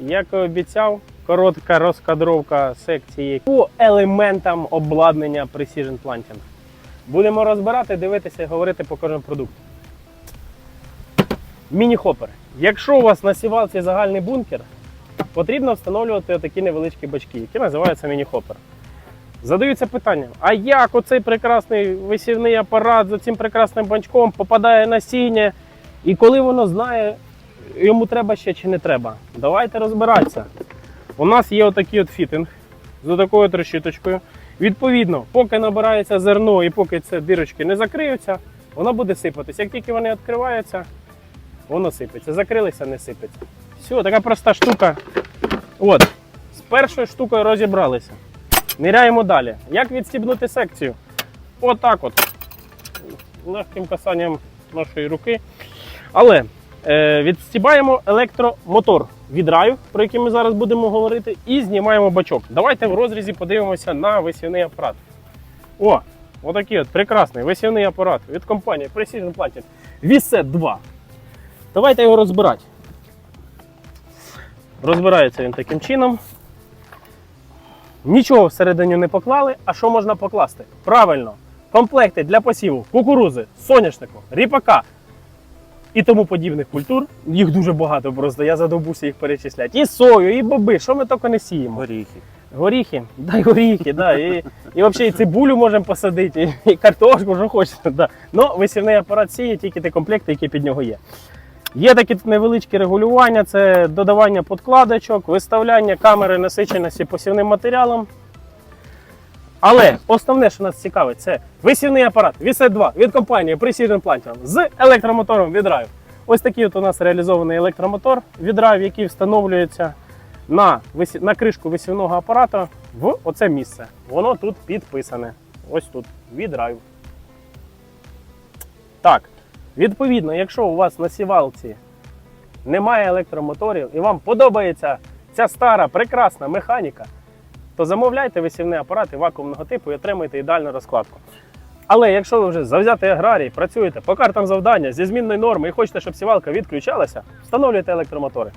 як і обіцяв, коротка розкадровка секції по елементам обладнання Precision Planting. Будемо розбирати, дивитися і говорити по кожному продукту. Міні-хопер. Якщо у вас на сівалці загальний бункер, потрібно встановлювати такі невеличкі бачки, які називаються міні-хопер. Задаються питанням: а як оцей прекрасний висівний апарат за цим прекрасним бачком попадає насіння, і коли воно знає, йому треба ще чи не треба? Давайте розбиратися. У нас є отакий от фітинг з такою от решіточкою. Відповідно, поки набирається зерно і поки ці дирочки не закриються, воно буде сипатися. Як тільки вони відкриваються, воно сипеться. Закрилися, не сипеться. Все, така проста штука. От, з першою штукою розібралися. Ниряємо далі. Як відстібнути секцію? Отак от. Легким касанням нашої руки. Але відстібаємо електромотор від раю, про який ми зараз будемо говорити, і знімаємо бачок. Давайте в розрізі подивимося на висівний апарат. О, отакий от прекрасний висівний апарат від компанії Precision Planting. Viset 2. Давайте його розбирати. Розбирається він таким чином. Нічого всередині не поклали. А що можна покласти? Правильно, комплекти для посіву кукурузи, соняшнику, ріпака і тому подібних культур. Їх дуже багато просто, я задовбуся їх перечисляти. І сою, і боби, що ми тільки не сіємо. Горіхи. Горіхи, дай горіхи, да, і, і взагалі і цибулю можемо посадити, і, і картошку, що хочете. Да. Ну, висівний апарат сіє тільки ті комплекти, які під нього є. Є такі невеличкі регулювання, це додавання подкладочок, виставляння камери насиченості посівним матеріалом. Але основне, що нас цікавить, це висівний апарат Viset 2 від компанії Precision Planting з електромотором від Drive. Ось такий от у нас реалізований електромотор від Drive, який встановлюється на, висі- на кришку висівного апарата в оце місце. Воно тут підписане. Ось тут від Drive. Так, відповідно, якщо у вас на сівалці немає електромоторів і вам подобається ця стара прекрасна механіка, то замовляйте висівний апарат вакуумного типу і отримуєте ідеальну розкладку. Але якщо ви вже завзятий аграрій, працюєте по картам завдання зі змінної норми і хочете, щоб сівалка відключалася, встановлюйте електромотори.